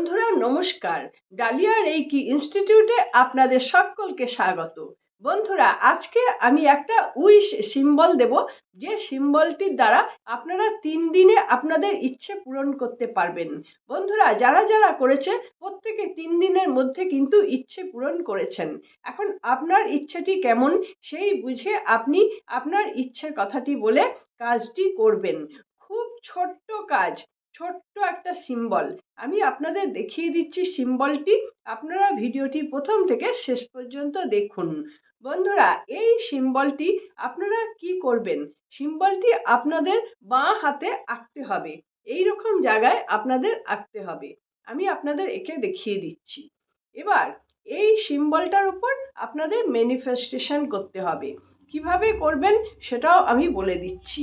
বন্ধুরা, নমস্কার। Dahlia reiki ইনস্টিটিউটে আপনাদের সকলকে স্বাগত। বন্ধুরা, আজকে আমি একটা উইশ সিম্বল দেব, যে সিম্বলটির দ্বারা আপনারা তিন দিনে আপনাদের ইচ্ছে পূরণ করতে পারবেন। বন্ধুরা, যারা যারা করেছে, প্রত্যেকে তিন দিনের মধ্যে কিন্তু ইচ্ছে পূরণ করেছেন। এখন আপনার ইচ্ছেটি কেমন, সেই বুঝে আপনি আপনার ইচ্ছের কথাটি বলে কাজটি করবেন। খুব ছোট্ট কাজ ছোট্ট একটা সিম্বল আমি আপনাদের দেখিয়ে দিচ্ছি সিম্বলটি আপনারা ভিডিওটি প্রথম থেকে শেষ পর্যন্ত দেখুন। বন্ধুরা, এই সিম্বলটি আপনারা কি করবেন? সিম্বলটি আপনাদের বাঁ হাতে আঁকতে হবে। এই রকম জায়গায় আপনাদের আঁকতে হবে। আমি আপনাদের একে দেখিয়ে দিচ্ছি। এবার, এই সিম্বলটার উপর আপনাদের ম্যানিফেস্টেশন করতে হবে। কীভাবে করবেন সেটাও আমি বলে দিচ্ছি।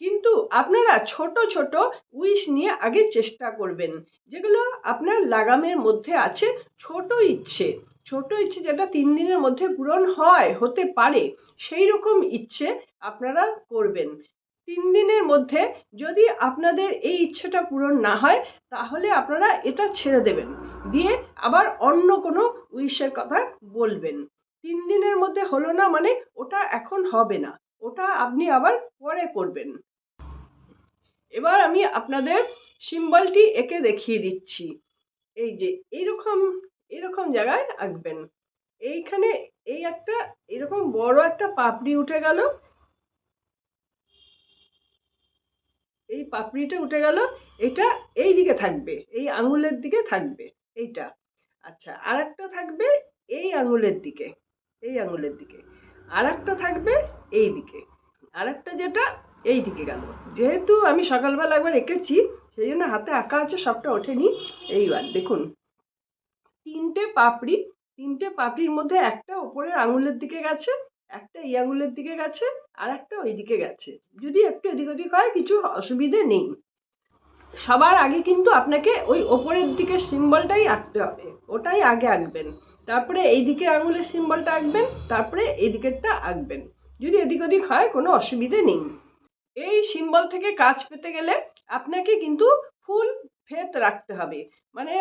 কিন্তু আপনারা ছোট ছোট উইশ নিয়ে আগে চেষ্টা করবেন, যেগুলো আপনার লাগামের মধ্যে আছে ছোট ইচ্ছে। ছোট ইচ্ছে যেটা তিন দিনের মধ্যে পূরণ হয়, হতে পারে সেই রকম ইচ্ছে আপনারা করবেন। তিন দিনের মধ্যে যদি আপনাদের এই ইচ্ছেটা পূরণ না হয়, তাহলে আপনারা এটা ছেড়ে দেবেন, দিয়ে আবার অন্য কোনো উইশের কথা বলবেন। তিন দিনের মধ্যে হলো না মানে ওটা এখন হবে না, ওটা আপনি আবার পরে করবেন। এবার আমি আপনাদের সিম্বলটি এঁকে দেখিয়ে দিচ্ছি। এই যে এইরকম এরকম জায়গায় আঁকবেন। এইখানে এই একটা, এরকম বড় একটা পাপড়ি উঠে গেল। এই পাপড়িটা উঠে গেল। এটা এই দিকে থাকবে, এই আঙুলের দিকে থাকবে, এইটা। আচ্ছা আর একটা থাকবে এই আঙুলের দিকে, এই আঙুলের দিকে। আর একটা থাকবে এই দিকে। আর একটা যেটা এই দিকে গেল। যেহেতু আমি সকালবেলা একবার এঁকেছি, সেই জন্য হাতে আঁকা আছে, সবটা ওঠেনি। এইবার দেখুন। তিনটে পাপড়ি, তিনটে পাপড়ির মধ্যে একটা ওপরের আঙুলের দিকে গেছে, একটা এই আঙুলের দিকে গেছে, আর একটা ওই দিকে গেছে। যদি একটু এদিক ওদিক হয়, কিছু অসুবিধে নেই। সবার আগে কিন্তু আপনাকে ওই ওপরের দিকে সিম্বলটাই আঁকতে হবে। ওটাই আগে আঁকবেন। তারপরে এই দিকে আঙুলের সিম্বলটা আঁকবেন, তারপরে এই দিকেরটা আঁকবেন। যদি এদিক ওদিক হয়, কোনো অসুবিধে নেই। এই সিম্বল থেকে কাজ পেতে গেলে আপনাকে কিন্তু ফুল ফেত রাখতে হবে। মানে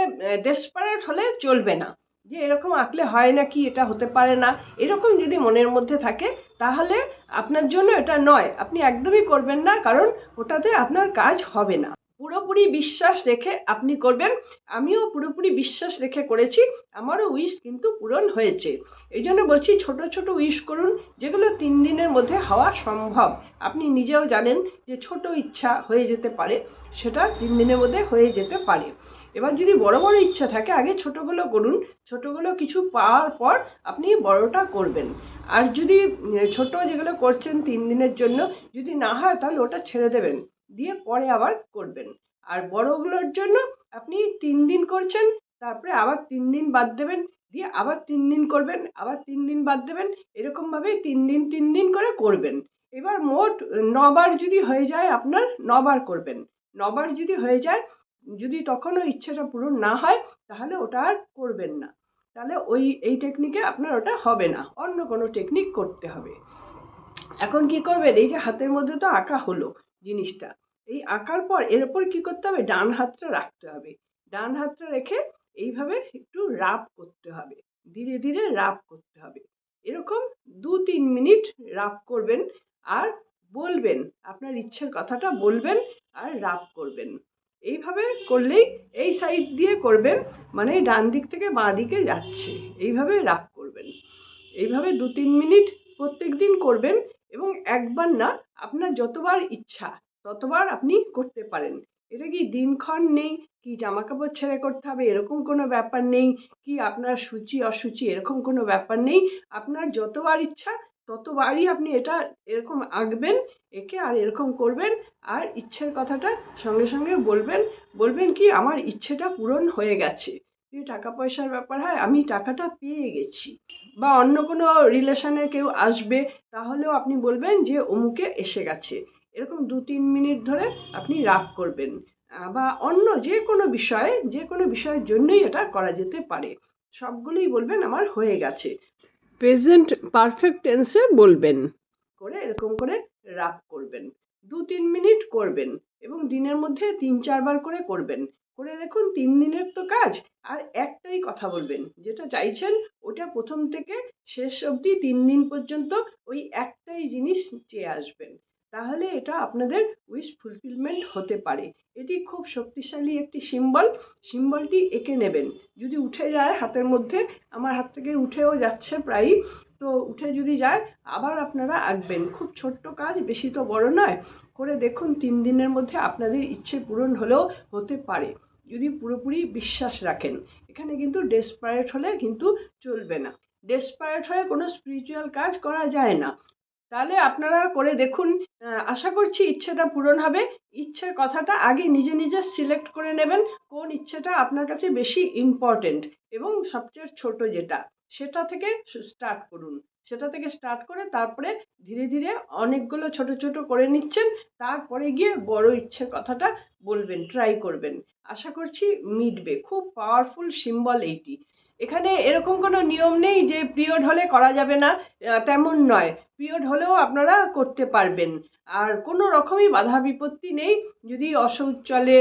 ডেসপারেট হলে চলবে না। যে এরকম আঁকলে হয় না কি, এটা হতে পারে না, এরকম যদি মনের মধ্যে থাকে, তাহলে আপনার জন্য এটা নয়। আপনি একদমই করবেন না, কারণ ওটাতে আপনার কাজ হবে না। পুরোপুরি বিশ্বাস রেখে আপনি করবেন। আমিও পুরোপুরি বিশ্বাস রেখে করেছি। আমারও উইশ কিন্তু পূরণ হয়েছে। এই জন্য বলছি, ছোট ছোট উইশ করুন, যেগুলো তিন দিনের মধ্যে হওয়া সম্ভব। আপনি নিজেও জানেন যে ছোট ইচ্ছা হয়ে যেতে পারে, সেটা তিন দিনের মধ্যে হয়ে যেতে পারে। এবার যদি বড় বড় ইচ্ছা থাকে, আগে ছোটোগুলো করুন। ছোটোগুলো কিছু পাওয়ার পর আপনি বড়টা করবেন। আর যদি ছোট যেগুলো করছেন তিন দিনের জন্য, যদি না হয়, তাহলে ওটা ছেড়ে দেবেন। দিয়ে পরে আবার করবেন। আর বড়গুলোর জন্য আপনি তিন দিন করছেন, তারপরে আবার তিন দিন বাদ দেবেন, দিয়ে আবার তিন দিন করবেন, আবার তিন দিন বাদ দেবেন এরকমভাবে তিন দিন তিন দিন করে করবেন। এবার মোট নবার যদি হয়ে যায় আপনার, নবার করবেন। নবার যদি হয়ে যায়, যদি তখনও ইচ্ছেটা পূরণ না হয়, তাহলে ওটা আর করবেন না। তাহলে ওই, এই টেকনিকে আপনার ওটা হবে না, অন্য কোনো টেকনিক করতে হবে। এখন কি করবেন? এই যে হাতের মধ্যে তো আঁকা হলো জিনিসটা। এই আঁকার পর এর ওপর কী করতে হবে? ডান হাতটা রাখতে হবে। ডান হাতটা রেখে এইভাবে একটু রাব করতে হবে। ধীরে ধীরে রাব করতে হবে। এরকম দু তিন মিনিট রাব করবেন আর বলবেন, আপনার ইচ্ছের কথাটা বলবেন আর রাব করবেন। এইভাবে করলেই এই সাইড দিয়ে করবেন মানে ডান দিক থেকে বাঁ দিকে যাচ্ছে। এইভাবে রাব করবেন। এইভাবে দু তিন মিনিট প্রত্যেক দিন করবেন এবং একবার না, আপনার যতবার ইচ্ছা ততবার আপনি করতে পারেন। এটা কি দিনক্ষণ নেই? কি জামা কাপড় ছেড়ে করতে হবে? এরকম কোনো ব্যাপার নেই? কি আপনার সূচি, অসুচি, এরকম কোনো ব্যাপার নেই? আপনার যতবার ইচ্ছা, ততবারই আপনি এটা এরকম আঁকবেন, এঁকে আর এরকম করবেন, আর ইচ্ছের কথাটা সঙ্গে সঙ্গে বলবেন বলবেন কি আমার ইচ্ছেটা পূরণ হয়ে গেছে। যদি টাকা পয়সার ব্যাপার হয়, আমি টাকাটা পেয়ে গেছি। বা অন্য কোনো রিলেশনে কেউ আসবে, তাহলেও আপনি বলবেন যে অমুকে এসে গেছে। এরকম দু তিন মিনিট ধরে আপনি রাগ করবেন বা অন্য যে কোনো বিষয়ে, যে কোনো বিষয়ের জন্যই এটা করা যেতে পারে। সবগুলোই বলবেন, আমার হয়ে গেছে। প্রেজেন্ট পারফেক্ট টেন্সে বলবেন, করে এরকম করে রাগ করবেন। দু তিন মিনিট করবেন এবং দিনের মধ্যে তিন চারবার করে করবেন। করে দেখুন, তিন দিনের তো কাজ, আর একটাই কথা বলবেন, যেটা চাইছেন ওটা প্রথম থেকে শেষ অবধি তিন দিন পর্যন্ত ওই একটাই জিনিস চেয়ে আসবেন। তাহলে এটা আপনাদের উইশ ফুলফিলমেন্ট হতে পারে। এটি খুব শক্তিশালী একটি সিম্বল সিম্বলটি এঁকে নেবেন। যদি উঠে যায় হাতের মধ্যে, আমার হাত থেকে উঠেও যাচ্ছে প্রায়ই, তো উঠে যদি যায়, আবার আপনারা আঁকবেন। খুব ছোট্ট কাজ, বেশি তো বড় নয়। করে দেখুন, তিন দিনের মধ্যে আপনাদের ইচ্ছে পূরণ হলেও হতে পারে। যদি পুরোপুরি বিশ্বাস রাখেন। এখানে কিন্তু ডেসপারেট হলে কিন্তু চলবে না। ডেসপারেট হয়ে কোনো স্পিরিচুয়াল কাজ করা যায় না। তাহলে আপনারা করে দেখুন আশা করছি ইচ্ছেটা পূরণ হবে। ইচ্ছের কথাটা আগে নিজে নিজে সিলেক্ট করে নেবেন, কোন ইচ্ছেটা আপনার কাছে বেশি ইম্পর্টেন্ট এবং সবচেয়ে ছোট যেটা, সেটা থেকে স্টার্ট করুন। সেটা থেকে স্টার্ট করে তারপরে ধীরে ধীরে অনেকগুলো ছোট ছোট করে নিচ্ছেন, তারপরে গিয়ে বড় ইচ্ছের কথাটা বলবেন ট্রাই করবেন। আশা করছি মিটবে। খুব পাওয়ারফুল সিম্বল এইটি। এখানে এরকম কোনো নিয়ম নেই যে পিরিয়ড হলে করা যাবে না তেমন নয়। পিরিয়ড হলেও আপনারা করতে পারবেন। আর কোনো রকমই বাধা বিপত্তি নেই। যদি অসৌচ চলে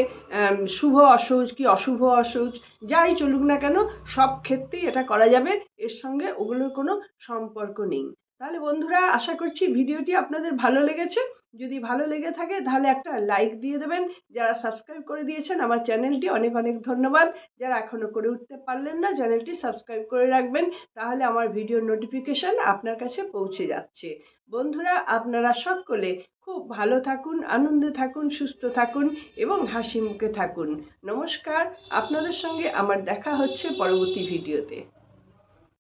শুভ অসৌচ কি অশুভ অসৌচ যাই চলুক না কেন, সব ক্ষেত্রেই এটা করা যাবে। এর সঙ্গে ওগুলোর কোনো সম্পর্ক নেই। তাহলে বন্ধুরা, আশা করছি ভিডিওটি আপনাদের ভালো লেগেছে। যদি ভালো লেগে থাকে, তাহলে একটা লাইক দিয়ে দেবেন। যারা সাবস্ক্রাইব করে দিয়েছেন, আমার চ্যানেলটি অনেক অনেক ধন্যবাদ। যারা এখনও করে উঠতে পারলেন না চ্যানেলটি সাবস্ক্রাইব করে রাখবেন। তাহলে আমার ভিডিওর নোটিফিকেশান আপনার কাছে পৌঁছে যাচ্ছে। বন্ধুরা, আপনারা সকলে খুব ভালো থাকুন, আনন্দে থাকুন, সুস্থ থাকুন এবং হাসি মুখে থাকুন। নমস্কার, আপনাদের সঙ্গে আমার দেখা হচ্ছে পরবর্তী ভিডিওতে